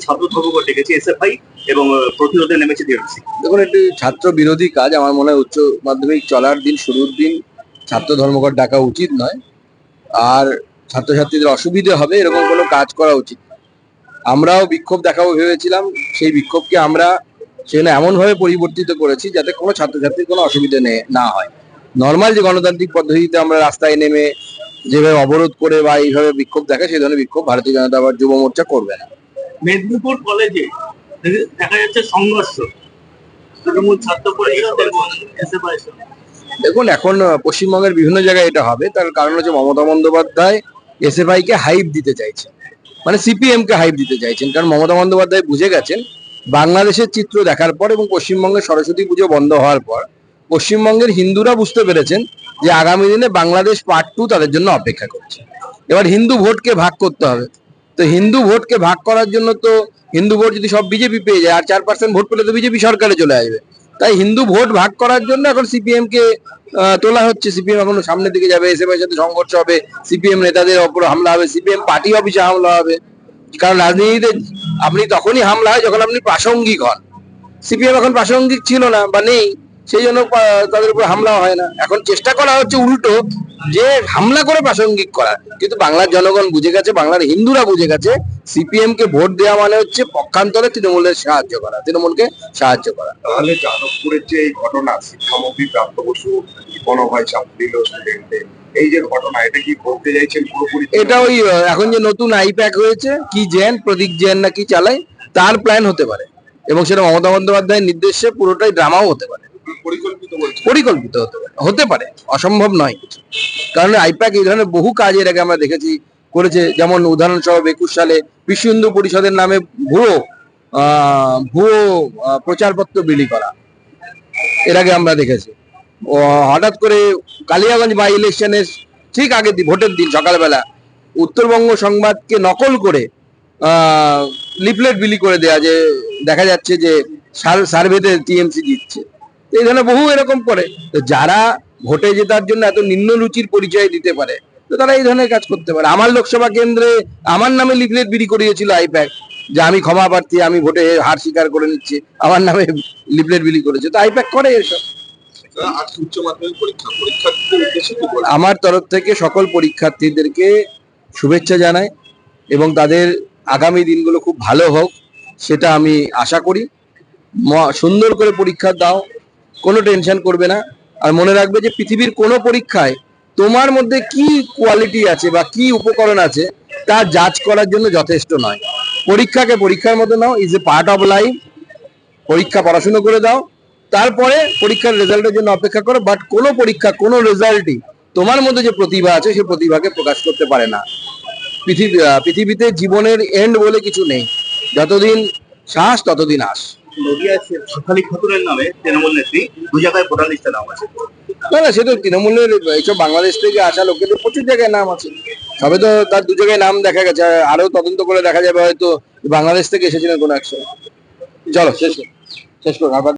ছাত্র ধর্মঘট ডেকেছে এবং প্রতিরোধে নেমেছে দেখুন, একটি ছাত্র বিরোধী কাজ আমার মনে হয় উচ্চ মাধ্যমিক চলার দিন, শুরুর দিন ছাত্র ধর্মঘট ডাকা উচিত নয়। আর ছাত্রছাত্রীদের অসুবিধে হবে, এরকম কোনো কাজ করা উচিত। আমরাও বিক্ষোভ দেখাবো ভেবেছিলাম, সেই বিক্ষোভকে আমরা সেখানে এমনভাবে পরিবর্তিত করেছি যাতে কোনো ছাত্রছাত্রীর কোনো অসুবিধে নে- হয়। নর্মাল যে গণতান্ত্রিক পদ্ধতিতে আমরা রাস্তায় নেমে যেভাবে অবরোধ করে বা এইভাবে বিক্ষোভ দেখে সেই ধরনের বিক্ষোভ ভারতীয় জনতা যুব মোর্চা করবে না। মেদিনীপুর কলেজে দেখা যাচ্ছে সংঘর্ষ। দেখুন, এখন পশ্চিমবঙ্গের বিভিন্ন জায়গায় এটা হবে। তার কারণ হচ্ছে মমতা বন্দ্যোপাধ্যায় এসএফআই কে হাইপ দিতে চাইছেন। মানে সিপিএম কে হাইপ দিতে চাইছেন। কারণ মমতা বন্দ্যোপাধ্যায় বুঝে গেছেন, বাংলাদেশের চিত্র দেখার পর এবং পশ্চিমবঙ্গের সরস্বতী পুজো বন্ধ হওয়ার পর, পশ্চিমবঙ্গের হিন্দুরা বুঝতে পেরেছেন যে আগামী দিনে বাংলাদেশ পার্ট টু তাদের জন্য অপেক্ষা করছে। এবার হিন্দু ভোটকে ভাগ করতে হবে। তো হিন্দু ভোটকে ভাগ করার জন্য তো হিন্দু ভোট যদি সব বিজেপি পেয়ে যায়, আর চার পার্সেন্ট ভোট পেলে তো বিজেপি সরকারে চলে আসবে। তাই হিন্দু ভোট ভাগ করার জন্য এখন সিপিএম কে তোলা হচ্ছে। সিপিএম এখন সামনের দিকে যাবে এসএফআই সাথে সংঘর্ষ হবে, সিপিএম নেতাদের ওপর হামলা হবে, সিপিএম পার্টি অফিসে হামলা হবে। কারণ রাজনীতিতে আপনি তখনই হামলা হয় যখন আপনি প্রাসঙ্গিক হন। সিপিএম এখন প্রাসঙ্গিক ছিল না বা নেই। সেই জন্য তাদের উপর হামলা হয় না। এখন চেষ্টা করা হচ্ছে উল্টো যে হামলা করে প্রাসঙ্গিক করা। কিন্তু বাংলার জনগণ বুঝে গেছে বাংলার হিন্দুরা বুঝে গেছে সিপিএম কে ভোট দেওয়া মানে হচ্ছে পক্ষান্তরে তৃণমূলের সাহায্য করা তৃণমূলকে সাহায্য করা। তাহলে যাদবপুরের যে এই ঘটনা শিক্ষামন্ত্রী প্রাপ্ত বসু গণভয় চাপ দিল স্টুডেন্টদের এই যে ঘটনা এটা কি বলতে চাইছেন পুরোপুরি? এটা ওই এখন যে নতুন আইপ্যাক হয়েছে কি জেন প্রতীক জেন না কি চালায় তার প্ল্যান হতে পারে। এবং সেটা মমতা বন্দ্যোপাধ্যায়ের নির্দেশে পুরোটাই ড্রামাও হতে পারে। পরিকল্পিত হতে পারে। হতে পারে, অসম্ভব নয় কারণ আইপ্যাক এই ধরনের বহু কাজ এর আগে আমরা দেখেছি, করেছে। যেমন উদাহরণস্বরূপ একুশ সালে বিশ্ব হিন্দু পরিষদের নামে ভুয়ো ভুয়ো প্রচারপত্র বিলি করা। এর আগে আমরা দেখেছি। হঠাৎ করে কালিয়াগঞ্জ বাই ইলেকশনের ঠিক দিন, ভোটের দিন সকালবেলা উত্তরবঙ্গ সংবাদকে নকল করে লিফলেট বিলি করে দেয়া যে, দেখা যাচ্ছে যে সার্ভেতে টিএমসি তো এই ধরনের বহু এরকম করে। তো যারা ভোটে জেতার জন্য এত নিম্ন রুচির পরিচয় দিতে পারে তো তারা এই ধরনের কাজ করতে পারে। আমার লোকসভা কেন্দ্রে আমার নামে লিফলেট বিলি করিয়েছিল আইপ্যাক যে আমি ক্ষমা প্রার্থী আমি ভোটে হার স্বীকার করে নিচ্ছি আমার নামে লিফলেট বিলি করেছে। তো আইপ্যাক করে এসব? আমার তরফ থেকে সকল পরীক্ষার্থীদেরকে শুভেচ্ছা জানাই এবং তাদের আগামী দিনগুলো খুব ভালো হোক সেটা আমি আশা করি। সুন্দর করে পরীক্ষা দাও। কোনো টেনশন করবে না। আর মনে রাখবে যে পৃথিবীর কোনো পরীক্ষায় তোমার মধ্যে কি কোয়ালিটি আছে বা কি উপকরণ আছে, তা জাজ করার জন্য যথেষ্ট নয়। পরীক্ষাকে পরীক্ষার মতো now is a part of life পরীক্ষা পড়াশুনো করে দাও। তারপরে পরীক্ষার রেজাল্টের জন্য অপেক্ষা করো বাট কোনো পরীক্ষা, কোনো রেজাল্টই তোমার মধ্যে যে প্রতিভা আছে সেই প্রতিভাকে প্রকাশ করতে পারে না। পৃথিবী পৃথিবীতে জীবনের এন্ড বলে কিছু নেই। যতদিন শ্বাস, ততদিন আস। নদিয়া শেফালি তৃণমূল নেত্রী দু জায়গায় নাম আছে না না, সে তো তৃণমূলের, এইসব বাংলাদেশ থেকে আসা লোকেদের প্রচুর জায়গায় নাম আছে সবে তো তার দু জায়গায় নাম দেখা গেছে, আরও তদন্ত করে দেখা যাবে হয়তো বাংলাদেশ থেকে এসেছিলেন কোনো একসময় চলো, শেষ। শেষ করো, আবার